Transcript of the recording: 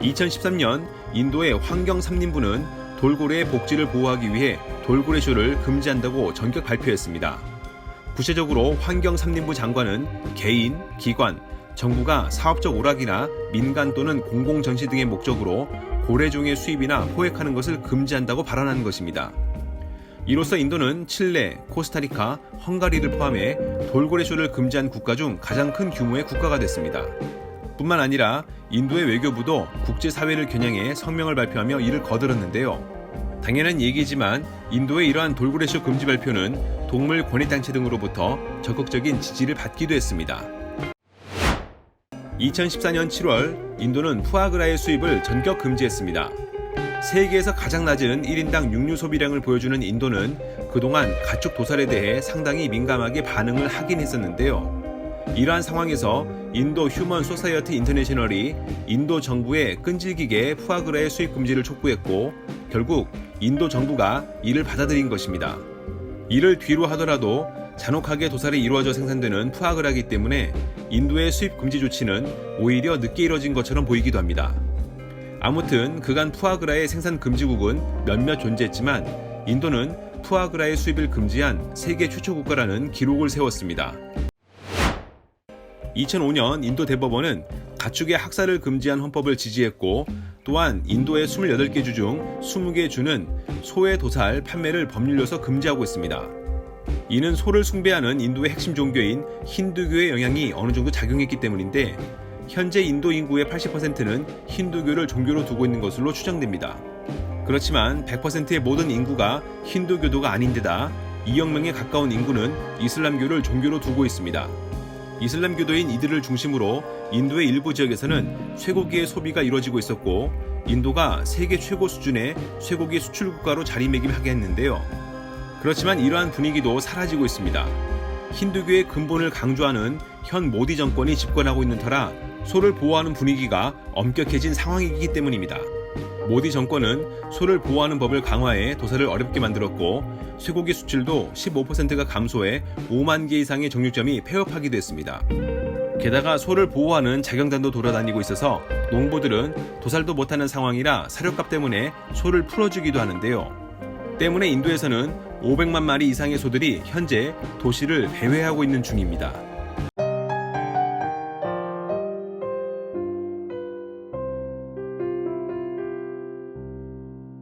2013년 인도의 환경 삼림부는 돌고래의 복지를 보호하기 위해 돌고래쇼를 금지한다고 전격 발표했습니다. 구체적으로 환경 삼림부 장관은 개인, 기관, 정부가 사업적 오락이나 민간 또는 공공 전시 등의 목적으로 고래종의 수입이나 포획하는 것을 금지한다고 발언한 것입니다. 이로써 인도는 칠레, 코스타리카, 헝가리를 포함해 돌고래쇼를 금지한 국가 중 가장 큰 규모의 국가가 됐습니다. 뿐만 아니라 인도의 외교부도 국제사회를 겨냥해 성명을 발표하며 이를 거들었는데요. 당연한 얘기지만 인도의 이러한 돌고래쇼 금지 발표는 동물 권익단체 등으로부터 적극적인 지지를 받기도 했습니다. 2014년 7월 인도는 푸아그라의 수입을 전격 금지했습니다. 세계에서 가장 낮은 1인당 육류 소비량을 보여주는 인도는 그동안 가축 도살에 대해 상당히 민감하게 반응을 하긴 했었는데요. 이러한 상황에서 인도 휴먼 소사이어티 인터내셔널이 인도 정부에 끈질기게 푸아그라의 수입 금지를 촉구했고 결국 인도 정부가 이를 받아들인 것입니다. 이를 뒤로 하더라도 잔혹하게 도살이 이루어져 생산되는 푸아그라기 때문에 인도의 수입 금지 조치는 오히려 늦게 이뤄진 것처럼 보이기도 합니다. 아무튼 그간 푸아그라의 생산 금지국은 몇몇 존재했지만 인도는 푸아그라의 수입을 금지한 세계 최초 국가라는 기록을 세웠습니다. 2005년 인도 대법원은 가축의 학살을 금지한 헌법을 지지했고 또한 인도의 28개 주 중 20개 주는 소의 도살 판매를 법률로서 금지하고 있습니다. 이는 소를 숭배하는 인도의 핵심 종교인 힌두교의 영향이 어느 정도 작용했기 때문인데 현재 인도 인구의 80%는 힌두교를 종교로 두고 있는 것으로 추정됩니다. 그렇지만 100%의 모든 인구가 힌두교도가 아닌데다 2억 명에 가까운 인구는 이슬람교를 종교로 두고 있습니다. 이슬람교도인 이들을 중심으로 인도의 일부 지역에서는 쇠고기의 소비가 이루어지고 있었고 인도가 세계 최고 수준의 쇠고기 수출 국가로 자리매김하게 했는데요. 그렇지만 이러한 분위기도 사라지고 있습니다. 힌두교의 근본을 강조하는 현 모디 정권이 집권하고 있는 터라 소를 보호하는 분위기가 엄격해진 상황이기 때문입니다. 모디 정권은 소를 보호하는 법을 강화해 도살을 어렵게 만들었고 쇠고기 수출도 15%가 감소해 5만 개 이상의 정육점이 폐업하기도 했습니다. 게다가 소를 보호하는 자경단도 돌아다니고 있어서 농부들은 도살도 못하는 상황이라 사료값 때문에 소를 풀어주기도 하는데요. 때문에 인도에서는 500만 마리 이상의 소들이 현재 도시를 배회하고 있는 중입니다.